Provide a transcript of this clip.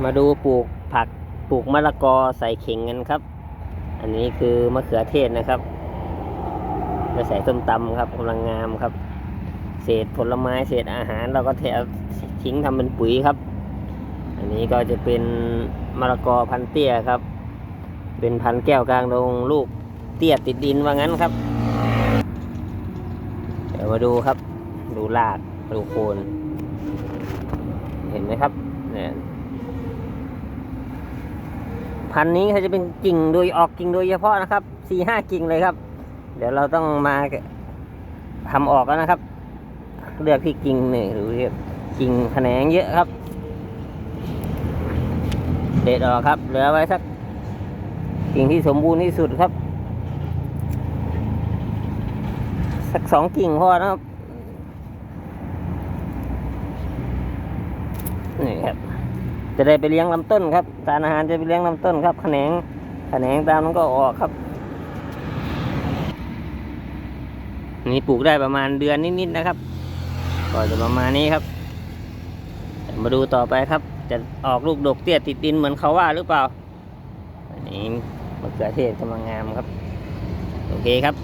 มาดูปลูกผักปลูกมะละกอใส่เข่งกันครับ อันนี้คือมะเขือเทศนะครับจะใส่ส้มตำครับกำลังงามครับ เศษผลไม้เศษอาหารเราก็เททิ้งทำเป็นปุ๋ยครับ อันนี้ก็จะเป็นมะละกอพันเตี้ยครับ เป็นพันแก้วกลางดงลูกเตี้ยติดดินว่างั้นครับ เดี๋ยวมาดูครับ ดูรากดูโคน เห็นไหมครับเนี่ย พันธุ์นี้เขาจะเป็นกิ่งโดยออกกิ่งโดยเฉพาะนะครับสี่ห้ากิ่งเลยครับ เดี๋ยวเราต้องมาทำออกแล้วนะครับ เลือกที่กิ่งนึ่หรือกิ่งแขนงเยอะครับเด็ดออกครับ เหลือไว้สักกิ่งที่สมบูรณ์ที่สุดครับ สักสองกิ่งพอนะครับนี่ครับ จะได้ไปเลี้ยงลำต้นครับสารอาหารจะไปเลี้ยงลำต้นครับแขนงแขนงตามมันก็ออกครับ นี่ปลูกได้ประมาณเดือนนิดๆนะครับก็จะประมาณนี้ครับมาดูต่อไปครับ จะออกลูกดกเตี้ยติดดินเหมือนเขาว่าหรือเปล่าอันนี้มะเขือเทศกำลังงามครับ โอเคครับ